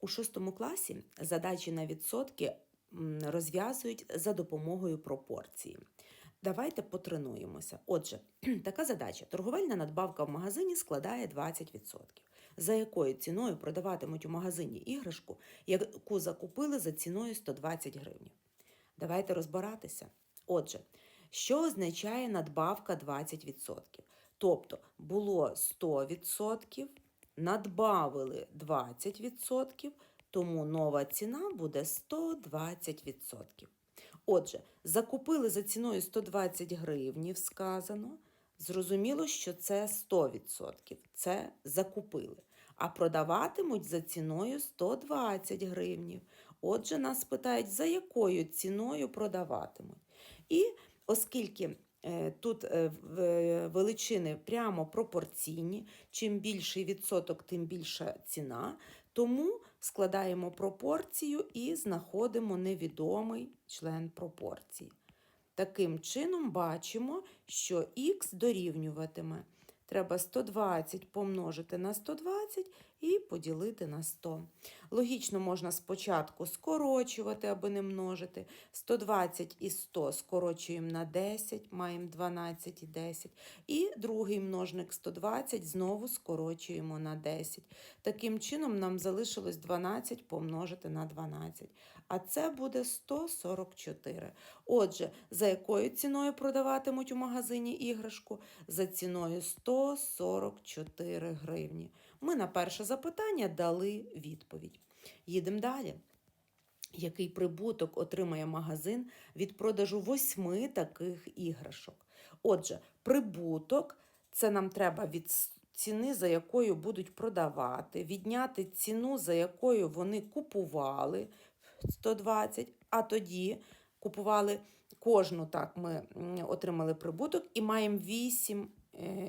У шостому класі задачі на відсотки розв'язують за допомогою пропорції. Давайте потренуємося. Отже, така задача: торговельна надбавка в магазині складає 20%. За якою ціною продаватимуть у магазині іграшку, яку закупили за ціною 120 гривень? Давайте розбиратися. Отже, що означає надбавка 20%? Тобто було 100%, надбавили 20%, тому нова ціна буде 120%. Отже, закупили за ціною 120 гривнів, сказано. Зрозуміло, що це 100%. Це закупили. А продаватимуть за ціною 120 гривнів. Отже, нас питають, за якою ціною продаватимуть. І оскільки тут е, е, величини прямо пропорційні, чим більший відсоток, тим більша ціна, тому складаємо пропорцію і знаходимо невідомий член пропорції. Таким чином бачимо, що х дорівнюватиме. Треба 120 помножити на 120 і поділити на 100. Логічно можна спочатку скорочувати, аби не множити. 120 і 100 скорочуємо на 10, маємо 12 і 10. І другий множник 120 знову скорочуємо на 10. Таким чином нам залишилось 12 помножити на 12. А це буде 144. Отже, за якою ціною продаватимуть у магазині іграшку? За ціною 144 гривні. Ми на перше запитання дали відповідь. Їдемо далі. Який прибуток отримає магазин від продажу восьми таких іграшок? Отже, прибуток це нам треба від ціни, за якою будуть продавати, відняти ціну, за якою вони купували 120, а тоді купували кожну так ми отримали прибуток і маємо 8 е,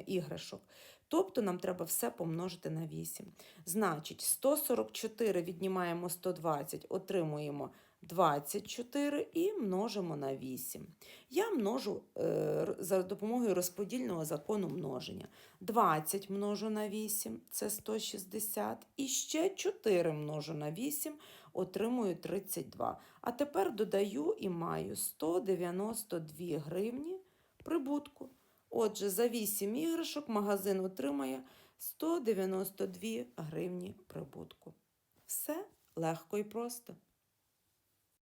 іграшок. Тобто нам треба все помножити на 8. Значить, 144 віднімаємо 120, отримуємо 24 і множимо на 8. Я множу е, за допомогою розподільного закону множення. 20 множу на 8 це 160. І ще 4 множу на 8, отримую 32. А тепер додаю і маю 192 гривні прибутку. Отже, за 8 іграшок магазин отримає 192 гривні прибутку. Все легко і просто.